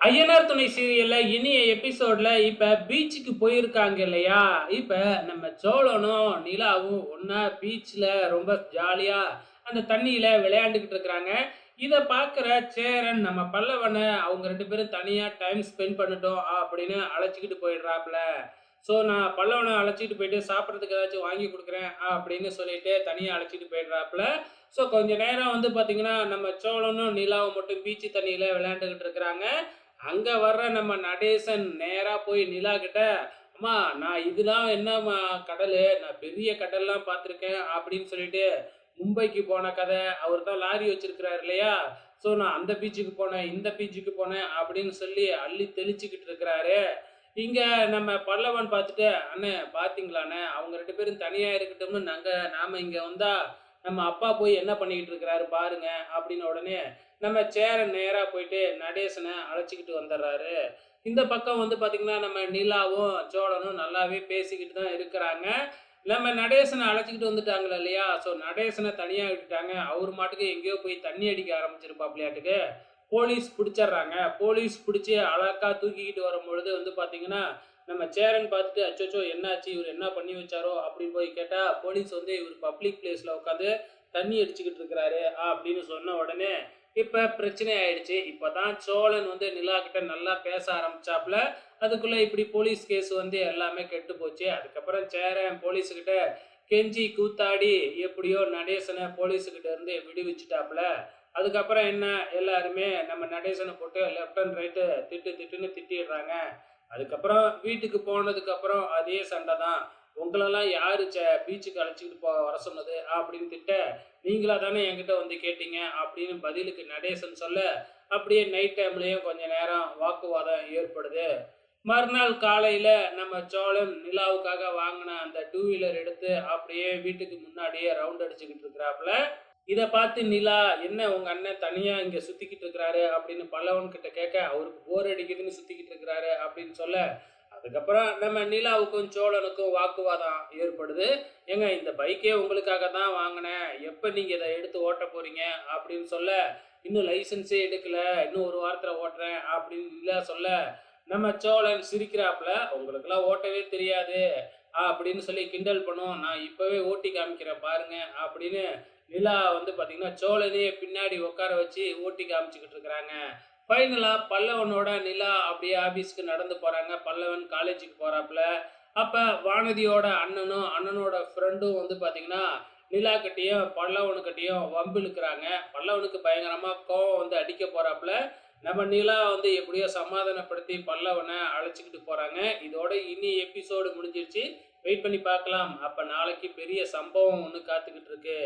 ஐயனார் துணை சீரியல்ல இனிய எபிசோட்ல இப்ப பீச்சுக்கு போயிருக்காங்க இல்லையா? இப்ப நம்ம சோழனும் நிலாவும் ஒன்னா பீச்ல ரொம்ப ஜாலியா அந்த தண்ணியில விளையாண்டுக்கிட்டு இருக்கிறாங்க. இதை பார்க்குற சேரன் நம்ம பல்லவனை அவங்க ரெண்டு பேரும் தனியா டைம் ஸ்பெண்ட் பண்ணிட்டோம் அப்படின்னு அழைச்சிக்கிட்டு போயிடுறாப்புல. ஸோ நான் பல்லவனை அழைச்சிட்டு போயிட்டு சாப்பிட்றதுக்கு ஏதாச்சும் வாங்கி கொடுக்குறேன் அப்படின்னு சொல்லிட்டு தனியாக அழைச்சிட்டு போயிடுறாப்புல. ஸோ கொஞ்ச நேரம் வந்து பார்த்தீங்கன்னா நம்ம சோழனும் நிலாவும் மட்டும் பீச்சு தண்ணியில் விளையாண்டுக்கிட்டு இருக்கிறாங்க. அங்கே வர்ற நம்ம நடேசன் நேராக போய் நிலா கிட்ட அம்மா நான் இதெல்லாம் என்னம்மா கடல்? நான் பெரிய கடல்லாம் பார்த்துருக்கேன் அப்படின்னு சொல்லிட்டு மும்பைக்கு போன கதை. அவர் தான் லாரி வச்சிருக்கிறாரு இல்லையா? ஸோ நான் அந்த பீச்சுக்கு போனேன் இந்த பீச்சுக்கு போனேன் அப்படின்னு சொல்லி அள்ளி தெளிச்சுக்கிட்டு இருக்கிறாரு. இங்கே நம்ம பல்லவன் பார்த்துட்டு அண்ணே பார்த்தீங்களாண்ணே அவங்க ரெண்டு பேரும் தனியாக இருக்கட்டும்னு நாங்கள் நாம் இங்கே வந்தால் நம்ம அப்பா போய் என்ன பண்ணிக்கிட்டு இருக்கிறாரு பாருங்க அப்படின்னு உடனே நம்ம சேர நேராக போயிட்டு நடேசனை அழைச்சிக்கிட்டு வந்துடுறாரு. இந்த பக்கம் வந்து பார்த்திங்கன்னா நம்ம நிலாவும் சோழனும் நல்லாவே பேசிக்கிட்டு தான் இருக்கிறாங்க. நம்ம நடேசனை அழைச்சிக்கிட்டு வந்துட்டாங்களே இல்லையா? ஸோ நடேசனை தனியாக விட்டுட்டாங்க. அவர் மாட்டுக்கு எங்கேயோ போய் தண்ணி அடிக்க ஆரம்பிச்சிருப்பா பிள்ளையாட்டுக்கு போலீஸ் பிடிச்சிடுறாங்க. போலீஸ் பிடிச்சி அழகா தூக்கிக்கிட்டு வரும்பொழுது வந்து பார்த்திங்கன்னா நம்ம சேரன் பார்த்துட்டு அச்சோச்சோ என்னாச்சு? இவர் என்ன பண்ணி வச்சாரோ அப்படின்னு போய் கேட்டால் போலீஸ் வந்து இவர் பப்ளிக் பிளேஸில் உட்காந்து தண்ணி அடிச்சுக்கிட்டு இருக்கிறாரு அப்படின்னு சொன்ன உடனே இப்போ பிரச்சனை ஆயிடுச்சு. இப்பதான் சோழன் வந்து நிலா கிட்ட நல்லா பேச ஆரம்பிச்சாப்புல அதுக்குள்ளே இப்படி போலீஸ் கேஸ் வந்து எல்லாமே கெட்டு போச்சு. அதுக்கப்புறம் சேரன் போலீஸுக்கிட்ட கெஞ்சி கூத்தாடி எப்படியோ நடேசனை போலீஸுக்கிட்ட இருந்து விடுவிச்சுட்டாப்புல. அதுக்கப்புறம் என்ன? எல்லாருமே நம்ம நடேசனை போட்டு லெஃப்ட் அண்ட் ரைட்டு திட்டு திட்டுன்னு திட்டிடுறாங்க. அதுக்கப்புறம் வீட்டுக்கு போனதுக்கு அப்புறம் அதே சண்டை தான். உங்களெல்லாம் யாரு சே பீச்சுக்கு அழைச்சிக்கிட்டு போ வர சொன்னது? அப்படின்னு திட்ட நீங்களா தானே என்கிட்ட வந்து கேட்டீங்க? அப்படின்னு பதிலுக்கு நடேசன் சொல்ல அப்படியே நைட் டைம்லயும் கொஞ்ச நேரம் வாக்குவாதம் ஏற்படுது. மறுநாள் காலையில நம்ம சோழன் நிலாவுக்காக வாங்கின அந்த டூ வீலர் எடுத்து அப்படியே வீட்டுக்கு முன்னாடியே ரவுண்ட் அடிச்சுக்கிட்டு இருக்கிறாப்புல இதை பார்த்து நிலா என்ன உங்கள் அண்ணன் தனியாக இங்கே சுற்றிக்கிட்டு இருக்கிறாரு? அப்படின்னு பல்லவன்கிட்ட கேட்க அவருக்கு போர் அடிக்குதுன்னு சுத்திக்கிட்டு இருக்கிறாரு அப்படின்னு சொல்ல. அதுக்கப்புறம் நம்ம நிலாவுக்கும் சோழனுக்கும் வாக்குவாதம் ஏற்படுது. ஏங்க இந்த பைக்கே உங்களுக்காக தான் வாங்கினேன். எப்போ நீங்கள் இதை எடுத்து ஓட்ட போகிறீங்க அப்படின்னு சொல்ல. இன்னும் லைசன்ஸே எடுக்கல. இன்னும் ஒரு வாரத்தில் ஓட்டுறேன் அப்படின்னு நிலா சொல்ல. நம்ம சோழன் சிரிக்கிறாப்புல உங்களுக்கெல்லாம் ஓட்டவே தெரியாது அப்படின்னு சொல்லி கிண்டல் பண்ணுவோம். நான் இப்போவே ஓட்டி காமிக்கிறேன் பாருங்க அப்படின்னு நிலா வந்து பார்த்தீங்கன்னா சோழனையே பின்னாடி உட்கார வச்சு ஓட்டி காமிச்சுக்கிட்டு இருக்கிறாங்க. ஃபைனலாக பல்லவனோட நிலா அப்படியே ஆஃபீஸ்க்கு நடந்து போகிறாங்க பல்லவன் காலேஜுக்கு போகிறாப்புல அப்போ வானதியோட அண்ணனும் அண்ணனோட ஃப்ரெண்டும் வந்து பார்த்தீங்கன்னா நிலா கிட்டேயும் பல்லவனுக்கிட்டேயும் வம்பு இழுக்கிறாங்க. பல்லவனுக்கு பயங்கரமாக கோவம் வந்து அடிக்க போகிறாப்புல நம்ம நிலா வந்து எப்படியோ சமாதானப்படுத்தி பல்லவனை அழைச்சிக்கிட்டு போகிறாங்க இதோட இனி எபிசோடு முடிஞ்சிருச்சு. வெயிட் பண்ணி பார்க்கலாம். அப்போ நாளைக்கு பெரிய சம்பவம் ஒன்று காத்துக்கிட்டு இருக்கு.